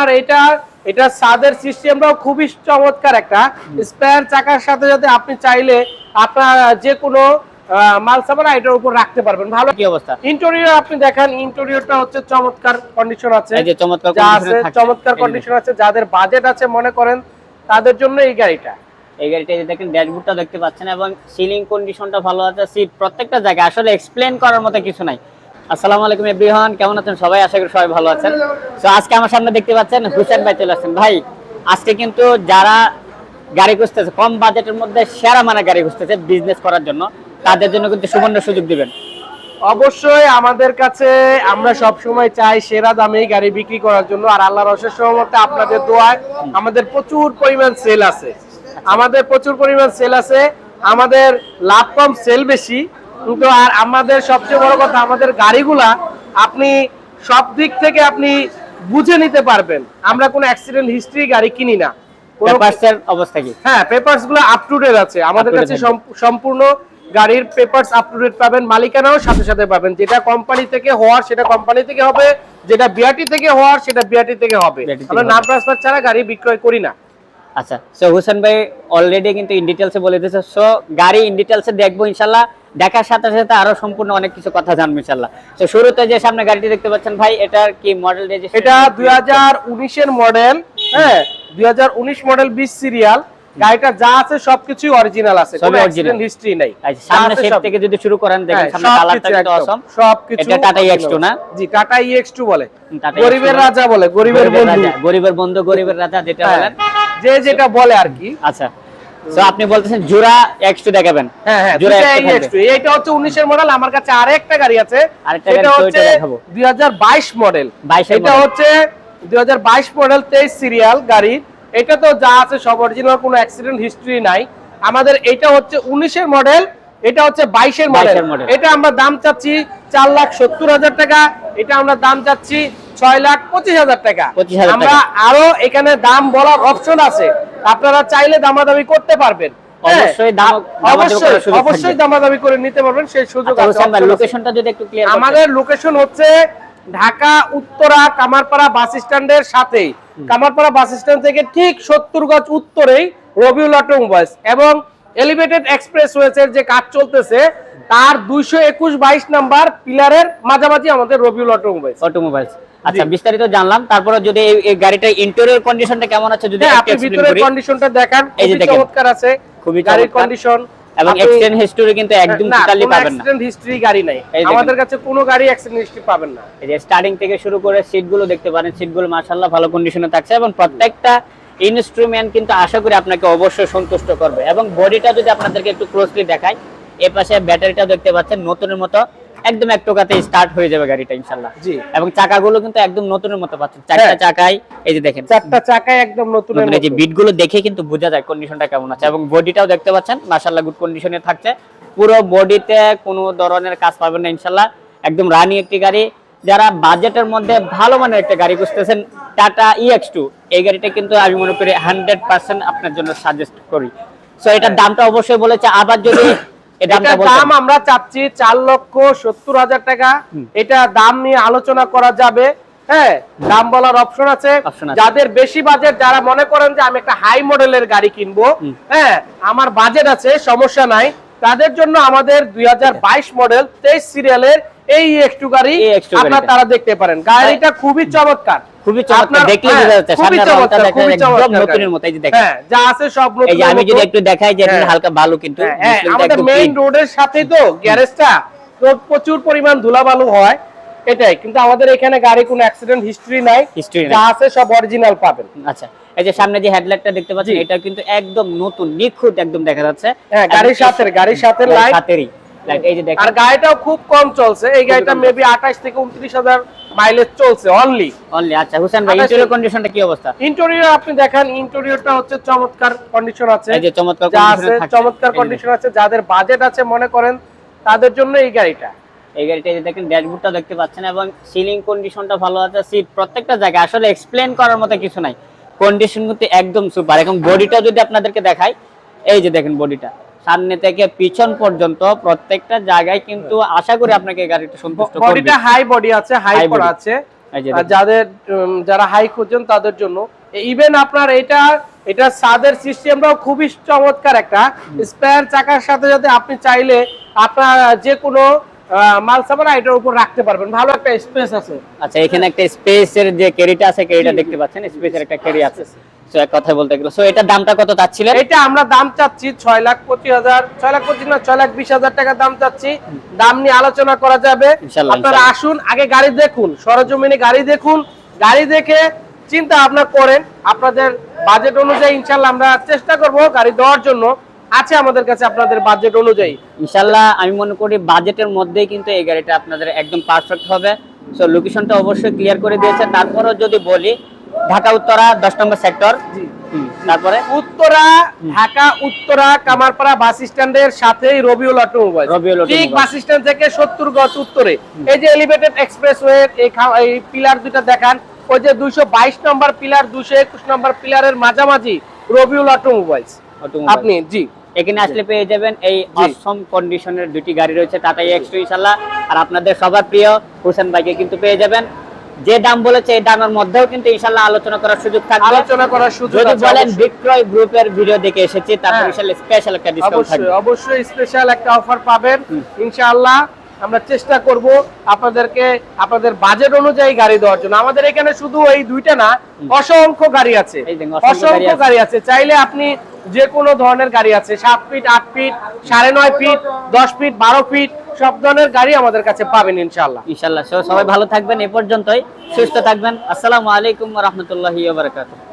আপনার এটা এটা সাদের সিস্টেমটাও খুবই চমৎকার একটা। স্পেয়ার চাকার সাথে সাথে আপনি চাইলে আপনার যে কোনো মাল সামানা এটার উপর রাখতে পারবেন। ভালো কি অবস্থা? ইন্টেরিয়র আপনি দেখেন ইন্টেরিয়রটা হচ্ছে চমৎকার কন্ডিশন আছে। এই যে চমৎকার condition আছে চমৎকার কন্ডিশন আছে। যাদের বাজেট আছে মনে করেন তাদের জন্য এই গাড়িটা। এই গাড়িটা যে দেখেন ড্যাশবোর্ডটা দেখতে পাচ্ছেন এবং সিলিং কন্ডিশনটা ভালো আছে সিট প্রত্যেকটা জায়গায়। আসলে এক্সপ্লেন করার মতো কিছু নাই। আসসালামু আলাইকুম এভরিওয়ান, কেমন আছেন সবাই? আশা করি সবাই ভালো আছেন। তো আজকে আমার সামনে দেখতে পাচ্ছেন হুসেন ভাই চলে আসছেন। ভাই, আজকে কিন্তু যারা গাড়ি খুঁজতেছে, কম বাজেটের মধ্যে সেরা মানে গাড়ি খুঁজতেছে বিজনেস করার জন্য, তাদের জন্য কিন্তু সুবর্ণ সুযোগ দিবেন। অবশ্যই আমাদের কাছে আমরা সব সময় চাই সেরা দামেই গাড়ি বিক্রি করার জন্য, আর আল্লাহর অশেষ সহমতে আপনাদের দোয়ায় আমাদের প্রচুর পরিমাণ সেল আছে। আমাদের প্রচুর পরিমাণ সেল আছে, আমাদের লাভ কম সেল বেশি কিন্তু আর আমাদের সবচেয়ে বড় কথা আমাদের গাড়িগুলা আপনি সব দিক থেকে আপনি বুঝে নিতে পারবেন। আমরা কোনো অ্যাক্সিডেন্ট হিস্ট্রি গাড়ি কিনি না। পেপারসের অবস্থা কি? হ্যাঁ পেপারসগুলো আপ টু ডেট আছে। আমাদের কাছে সম্পূর্ণ গাড়ির পেপারস আপ টু ডেট পাবেন মালিকানাও সাথে সাথে পাবেন। যেটা কোম্পানি থেকে হওয়ার সেটা কোম্পানি থেকে হবে। যেটা বিআরটি থেকে হওয়ার সেটা বিআরটি থেকে হবে। আমরা। নাম ট্রান্সফার ছাড়া গাড়ি বিক্রয় করি না। আচ্ছা সো হুসেন ভাই অলরেডি কিন্তু ইন ডিটেলসে বলে দিয়েছে। সো গাড়ি ইন ডিটেলসে দেখব ইনশাল্লাহ। দেখার সাথে সাথে আরও সম্পূর্ণ অনেক কিছু কথা জানব ইনশাল্লাহ তো শুরুতে যে সামনে গাড়িটি দেখতে পাচ্ছেন ভাই এটার কি মডেল এটা দুই উনিশের মডেল হ্যাঁ দুই হাজার উনিশ মডেল বিশ সিরিয়াল গাড়িটা যা আছে সবকিছুই অরিজিনাল আছে কোনো অ্যাক্সিডেন্ট হিস্ট্রি নাই। আচ্ছা, সামনে শেপ থেকে যদি শুরু করেন দেখেন হ্যাঁ, সামনে কালারটা কিন্তু অসম সবকিছু এটা টাটা original। EX2 না? জি টাটা EX2 বলে। হুম, গরিবের রাজা বলে গরিবের বন্ধু। গরিবের বন্ধু গরিবের রাজা যেটা হ্যাঁ, বলেন। যে যেটা বলে আর কি। আচ্ছা। সো আপনি বলতেছেন জোড়া X2 দেখাবেন। হ্যাঁ হ্যাঁ জোড়া দুইটা X2 এইটা হচ্ছে 19 এর মডেল আমার কাছে আরেকটা গাড়ি আছে। এটা হচ্ছে ওইটা 2022 মডেল 22 এটা হচ্ছে 2022 মডেল 23 সিরিয়াল গাড়ি। এটা তো যা আছে সব অরিজিনাল কোনো অ্যাক্সিডেন্ট হিস্ট্রি নাই। আমাদের এটা হচ্ছে 19 এর মডেল এটা হচ্ছে 22 এর মডেল এটা আমরা দাম চাচ্ছি 4 লাখ 70 হাজার টাকা এটা আমরা দাম চাচ্ছি 6 লাখ 25 হাজার টাকা। 25,000 টাকা। আমরা আরও এখানে দাম বলার অপশন আছে। আপনারা চাইলে দামাদামি করতে পারবেন। হ্যাঁ, অবশ্যই দামাদামি করে নিতে পারবেন সেই সুযোগ আচ্ছা। লোকেশনটা যদি একটু ক্লিয়ার আমাদের লোকেশন হচ্ছে ঢাকা উত্তরা কামারপাড়া বাস স্ট্যান্ডের সাথেই। কামারপাড়া বাস স্ট্যান্ড থেকে ঠিক সত্তর গজ উত্তরেই রবিউল অটোমোবাইলস এবং এলিভেটেড এক্সপ্রেস ওয়েসের যে কাজ চলতেছে তার দুইশো একুশ বাইশ নাম্বার পিলারের মাঝামাঝি আমাদের রবিউল অটোমোবাইলস অটোমোবাইলস। আচ্ছা বিস্তারিত জানলাম। তারপরে যদি এই- এই গাড়িটার ইন্টেরিয়র কন্ডিশনটা কেমন আছে যদি হ্যাঁ আপনি ভিতরের কন্ডিশনটা দেখান। খুবই চমৎকার আছে। খুবই গাড়ির কন্ডিশন এবং হিস্টোরি কিন্তু একদম টোটালি পাবেন না। অ্যাক্সিডেন্ট হিস্ট্রি গাড়ি নাই। আমাদের কাছে কোনো গাড়ি অ্যাক্সিডেন্ট হিস্ট্রি পাবেন না। এই যে স্টার্টিং থেকে শুরু করে সিটগুলো দেখতে পারেন। সিটগুলো মাশাআল্লাহ ভালো কন্ডিশনে থাকছে এবং প্রত্যেকটা ইনস্ট্রুমেন্ট কিন্তু আশা করি আপনাকে অবশ্যই সন্তুষ্ট করবে। এবং বডিটা যদি আপনাদেরকে একটু ক্লোজলি দেখাই এ পাশে ব্যাটারিটা দেখতে পাচ্ছেন নতুনের মতো। একদম এক টোকাতে স্টার্ট হয়ে যাবে গাড়িটা ইনশাআল্লাহ। জি। এবং চাকাগুলো কিন্তু একদম নতুনের মতো পাচ্ছেন। চারটা হ্যাঁ। চাকাই এই যে দেখেন। চারটা চাকায় একদম নতুন এই যে বিটগুলো দেখে কিন্তু বোঝা যায় কন্ডিশনটা কেমন আছে। এবং বডিটাও দেখতে পাচ্ছেন মাশাআল্লাহ গুড কন্ডিশনে থাকছে। পুরো বডিতে কোনো ধরনের কাজ পাবেন না ইনশাআল্লাহ। একদম রানি একটি গাড়ি। যারা বাজেটের মধ্যে ভালো মানের একটা গাড়ি খুঁজতেছেন টাটা ইএক্স টু এই গাড়িটা কিন্তু আমি মনে করি হান্ড্রেড পার্সেন্ট আপনার জন্য সাজেস্ট করি। সো এটার দামটা অবশ্যই বলেছে। আবার যদি এটার দাম আমরা চাচ্ছি চার লক্ষ সত্তর হাজার টাকা। এটা দাম নিয়ে আলোচনা করা যাবে। হ্যাঁ দাম বলার অপশন আছে। যাদের বেশি বাজেট যারা মনে করেন যে আমি একটা হাই মডেলের গাড়ি কিনবো হ্যাঁ আমার বাজেট আছে সমস্যা নাই। তাদের জন্য আমাদের দুই হাজার বাইশ মডেল তেইশ সিরিয়ালের এই একটু গাড়ি EX2 আপনার তারা দেখতে পারেন। গাড়িটা খুবই চমৎকার। খুবই চমৎকার দেখলে হ্যাঁ, বোঝা যাচ্ছে একদম নতুনের মতো এই যে দেখেন। হ্যাঁ যা আছে সব এই যে আমি যদি একটু দেখাই যে হ্যাঁ। হালকা কিন্তু হ্যাঁ, আমাদের মেইন রোডের তো গ্যারেজটা প্রচুর পরিমাণ ধুলাবালু হয় এটাই। কিন্তু আমাদের এখানে গাড়ি কোনো অ্যাক্সিডেন্ট হিস্ট্রি নাই। যা আছে সব অরিজিনাল পাবেন। আচ্ছা এই যে সামনে যে হেডলাইটটা দেখতে পাচ্ছেন। এটা কিন্তু একদম নতুন নিখুঁত একদম দেখা যাচ্ছে। হ্যাঁ, গাড়ির সাথে- গাড়ির সাথে light। সাথেরই। লাইট এই যে দেখেন। আর গাড়িটাও খুব কম চলছে। এই গাড়িটা মেবি আঠাশ থেকে উনত্রিশ হাজার মাইলেজ চলছে অনলি অনলি আচ্ছা হুসেন ভাই ইন্টেরিয়র কন্ডিশনটা কি অবস্থা? ইন্টেরিয়র আপনি দেখেন ইন্টেরিয়রটা হচ্ছে চমৎকার কন্ডিশন আছে। এই যে চমৎকার condition আছে চমৎকার কন্ডিশন আছে। যাদের বাজেট আছে মনে করেন তাদের জন্য এই গাড়িটা। এই গাড়িটা এই যে দেখেন ড্যাশবোর্ডটা দেখতে পাচ্ছেন এবং সিলিং কন্ডিশনটা ভালো আছে। সিট প্রত্যেকটা জায়গায় আসলে এক্সপ্লেন করার মতো কিছু নাই। কন্ডিশন কিন্তু একদম সুপার এখন বডিটা যদি আপনাদেরকে দেখাই এই যে দেখেন বডিটা সামনে থেকে পিছন পর্যন্ত প্রত্যেকটা জায়গায় কিন্তু আশা করি আপনাকে গাড়িটা সন্তুষ্ট করবে। বডিটা হাই বডি আছে হাই করা আছে। যাদের যারা হাই খুঁজছেন তাদের জন্য। ইভেন আপনার এটা এটা সাদের সিস্টেমটাও খুবই চমৎকার একটা। স্পেয়ার চাকার সাথে সাথে আপনি চাইলে আপনার যে কোনো মাল সামানা এটার উপর রাখতে পারবেন। ভালো একটা স্পেস আছে। আচ্ছা এখানে একটা স্পেসের যে ক্যারিটা আছে ক্যারিটা দেখতে পাচ্ছেন। স্পেসের একটা ক্যারি আছে। এক কথা বলতে গেলে। সো এটার দামটা কত চাচ্ছিলেন? এটা আমরা দাম চাচ্ছি ছয় লাখ পঁচিশ হাজার ছয় লাখ পঁচিশ না ছয় লাখ বিশ হাজার টাকা দাম চাচ্ছি। দাম নিয়ে আলোচনা করা যাবে। আপনারা আসুন আগে গাড়ি দেখুন সরজমিনে গাড়ি দেখুন। গাড়ি দেখে চিন্তা ভাবনা করেন। আপনাদের বাজেট অনুযায়ী ইনশাল্লাহ আমরা চেষ্টা করব গাড়ি দেওয়ার জন্য। আছে আমাদের কাছে আপনাদের বাজেট অনুযায়ী। ইনশাল্লাহ আমি মনে করি বাজেটের মধ্যেই কিন্তু এই গাড়িটা আপনাদের একদম পারফেক্ট হবে। সো লোকেশনটা অবশ্যই ক্লিয়ার করে দিয়েছে। তারপরেও যদি বলি ঢাকা উত্তরা দশ নম্বর সেক্টর। তারপরে? উত্তরা ঢাকা উত্তরা কামারপাড়া বাস স্ট্যান্ডের সাথেই রবিউল অটোমোবাইল রবিউল ঠিক বাস স্ট্যান্ড থেকে সত্তর গজ উত্তরে। এই যে এলিভেটেড এক্সপ্রেসওয়ে এই পিলার দেখান। ওই যে দুইশো বাইশ নম্বর পিলার দুইশো একুশ নম্বর পিলারের মাঝামাঝি রবিউল অটোমোবাইলস। আপনি জি। এখানে আসলে পেয়ে যাবেন এই। অসম কন্ডিশনের দুটি গাড়ি রয়েছে টাটা এক্স টু ইনশাল্লাহ আর আপনাদের সবার প্রিয় হোসেন ভাইকে কিন্তু পেয়ে যাবেন। যে দাম বলেছে এই দামের মধ্যেও কিন্তু ইনশাল্লাহ আলোচনা করার সুযোগ থাকবে। আলোচনা করার সুযোগ যদি বলেন। বিক্রয় গ্রুপের ভিডিও দেখে এসেছি তারপর হ্যাঁ। ইনশাল্লাহ স্পেশাল একটা ডিসকাউন্ট থাকবে। অবশ্যই অবশ্যই স্পেশাল একটা অফার পাবেন। ইনশাআল্লাহ আমরা চেষ্টা করব আপনাদেরকে আপনাদের বাজেট অনুযায়ী গাড়ি দেওয়ার জন্য। আমাদের এখানে শুধু এই দুইটা না অসংখ্য গাড়ি আছে। অসংখ্য। গাড়ি আছে। চাইলে আপনি যে কোনো ধরনের গাড়ি আছে, সাত ফিট আট ফিট সাড়ে নয় ফিট দশ ফিট বারো ফিট সব ধরনের গাড়ি আমাদের কাছে পাবেন ইনশাল্লাহ ইনশাল্লাহ সবাই ভালো থাকবেন, এ পর্যন্তই। সুস্থ থাকবেন। আসসালামু আলাইকুম রহমতুল্লাহ বারাকাতুহ।